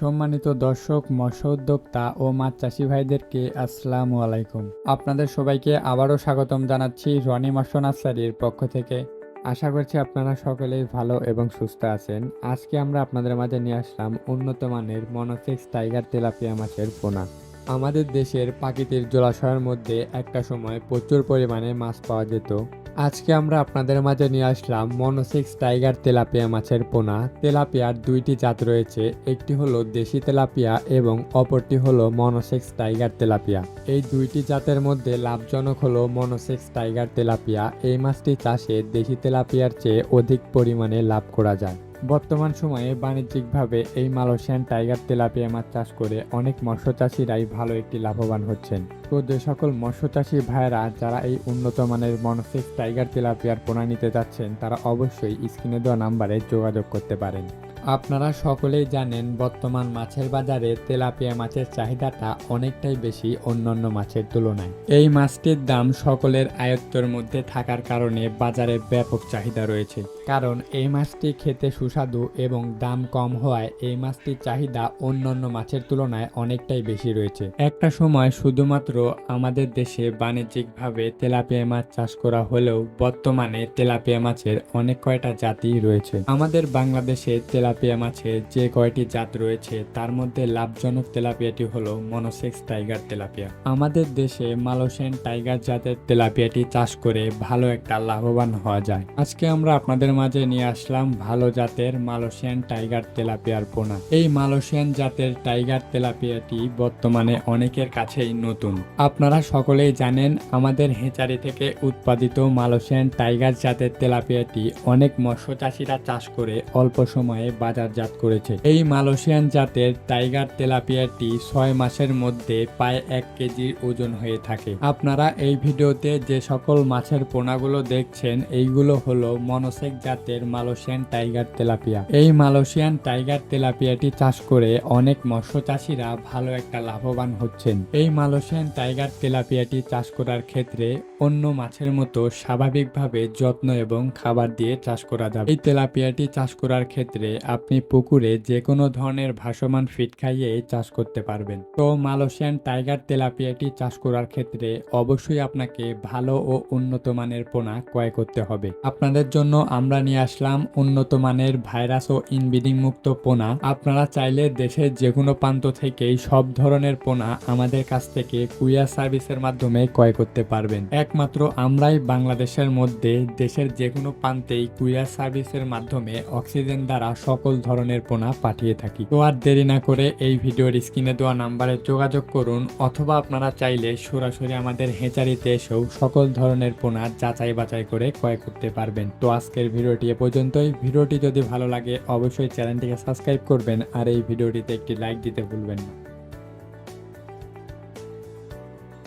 সম্মানিত দর্শক মৎস্য উদ্যোক্তা ও মাছ চাষি ভাইদেরকে আসসালামু আলাইকুম। আপনাদের সবাইকে আবারও স্বাগতম জানাচ্ছি রনি মৎস্য নার্সারির পক্ষ থেকে। আশা করছি আপনারা সকলেই ভালো এবং সুস্থ আছেন। আজকে আমরা আপনাদের মাঝে নিয়ে আসলাম উন্নত মানের মনোসেক্স টাইগার তেলাপিয়া মাছের পোনা। আমাদের দেশের প্রাকৃতিক জলাশয়ের মধ্যে একটা সময় প্রচুর পরিমাণে মাছ পাওয়া যেত। আজকে আমরা আপনাদের মাঝে নিয়ে আসলাম মনোসিক্স টাইগার তেলাপিয়া মাছের পোনা। তেলাপিয়ার দুইটি জাত রয়েছে, একটি হলো দেশি তেলাপিয়া এবং অপরটি হলো মনোসিক্স টাইগার তেলাপিয়া। এই দুইটি জাতের মধ্যে লাভজনক হলো মনোসিক্স টাইগার তেলাপিয়া। এই মাছটি চাষে দেশি তেলাপিয়ার চেয়ে অধিক পরিমাণে লাভ করা যায়। বর্তমান সময়ে বাণিজ্যিকভাবে এই মালয়েশিয়ান টাইগার তেলাপিয়া মাছ চাষ করে অনেক মৎস্য চাষিরাই ভালো একটি লাভবান হচ্ছেন। তো যে সকল মৎস্য চাষি ভাইয়েরা যারা এই উন্নত মানের মনসিক টাইগার তেলাপিয়ার পোনা নিতে যাচ্ছেন, তারা অবশ্যই স্ক্রিনে দেওয়া নাম্বারে যোগাযোগ করতে পারেন। আপনারা সকলেই জানেন বর্তমান মাছের বাজারে তেলাপিয়া মাছের চাহিদাটা অনেকটাই বেশি অন্যান্য মাছের তুলনায়। এই মাছটির দাম সকলের আয়ত্তর মধ্যে থাকার কারণে বাজারে ব্যাপক চাহিদা রয়েছে। কারণ এই মাছটি খেতে সুস্বাদু এবং দাম কম হওয়ায় এই মাছটির চাহিদা অন্যান্য মাছের তুলনায় অনেকটাই বেশি রয়েছে। একটা সময় শুধুমাত্র আমাদের দেশে বাণিজ্যিকভাবে তেলাপিয়া মাছ চাষ করা হলেও বর্তমানে তেলাপিয়া মাছের অনেক কয়টা জাতি রয়েছে। আমাদের বাংলাদেশে তেলাপিয়া মাছের যে কয়টি জাত রয়েছে, তার মধ্যে লাভজনক তেলাপিয়াটি হলো মনোসেক্স টাইগার তেলাপিয়া। আমাদের দেশে মালয়েশিয়ান টাইগার জাতের তেলাপিয়াটি চাষ করে ভালো একটা লাভবান হওয়া যায়। আজকে আমরা আপনাদের মাঝে নিয়ে আসলাম ভালো জাতের মালয়েশিয়ান টাইগার তেলাপিয়ার পোনা। এই মালয়েশিয়ান জাতের টাইগার তেলাপিয়াটি বর্তমানে অনেকের কাছেই নতুন। আপনারা সকলেই জানেন, আমাদের হেঁচারি থেকে উৎপাদিত মালয়েশিয়ান টাইগার জাতের তেলাপিয়াটি অনেক মৎস্য চাষিরা চাষ করে অল্প সময়ে বাজারজাত করেছে। এই মালয়েশিয়ান জাতের টাইগার তেলাপিয়াটি ছয় মাসের মধ্যে প্রায় এক কেজির ওজন হয়ে থাকে। আপনারা এই ভিডিওতে যে সকল মাছের পোনাগুলো দেখছেন, এইগুলো হলো মনোসেক জাতের মালয়েশিয়ান টাইগার তেলাপিয়া। এই মালয়েশিয়ান টাইগার তেলাপিয়াটি চাষ করে অনেক মৎস্য চাষিরা ভালো একটা লাভবান হচ্ছেন। এই মালয়েশিয়ান টাইগার তেলাপিয়াটি চাষ করার ক্ষেত্রে অন্য মাছের মতো স্বাভাবিকভাবে যত্ন এবং খাবার দিয়ে চাষ করা যাবে। এই তেলাপিয়াটি চাষ করার ক্ষেত্রে আপনি পুকুরে যে কোনো ধরনের ভাসমান ফিট খাইয়ে চাষ করতে পারবেন। তো মালয়েশিয়ান টাইগার তেলাপিয়াটি চাষ করার ক্ষেত্রে অবশ্যই আপনাকে ভালো ও উন্নত মানের পোনা ক্রয় করতে হবে। আপনাদের জন্য আমরা নিয়ে আসলাম উন্নত মানের ভাইরাস ও ইনব্রিডিং মুক্ত পোনা। আপনারা চাইলে দেশের যে কোনো প্রান্ত থেকেই সব ধরনের পোনা আমাদের কাছ থেকে কুইয়ার সার্ভিসের মাধ্যমে ক্রয় করতে পারবেন। একমাত্র আমরাই বাংলাদেশের মধ্যে দেশের যে কোনো প্রান্তেই কুইয়ার সার্ভিসের মাধ্যমে অক্সিজেন দ্বারা সকল ধরনের পোনা পাঠিয়ে থাকি। তো আর দেরি না করে এই ভিডিওর স্ক্রিনে দেওয়া নাম্বারে যোগাযোগ করুন অথবা আপনারা চাইলে সরাসরি আমাদের হেঁচারিতে এসেও সকল ধরনের পোনা যাচাই বাছাই করে ক্রয় করতে পারবেন। তো আজকের ভিডিওটি এ পর্যন্তই। ভিডিওটি যদি ভালো লাগে অবশ্যই চ্যানেলটিকে সাবস্ক্রাইব করবেন আর এই ভিডিওটিতে একটি লাইক দিতে ভুলবেন না।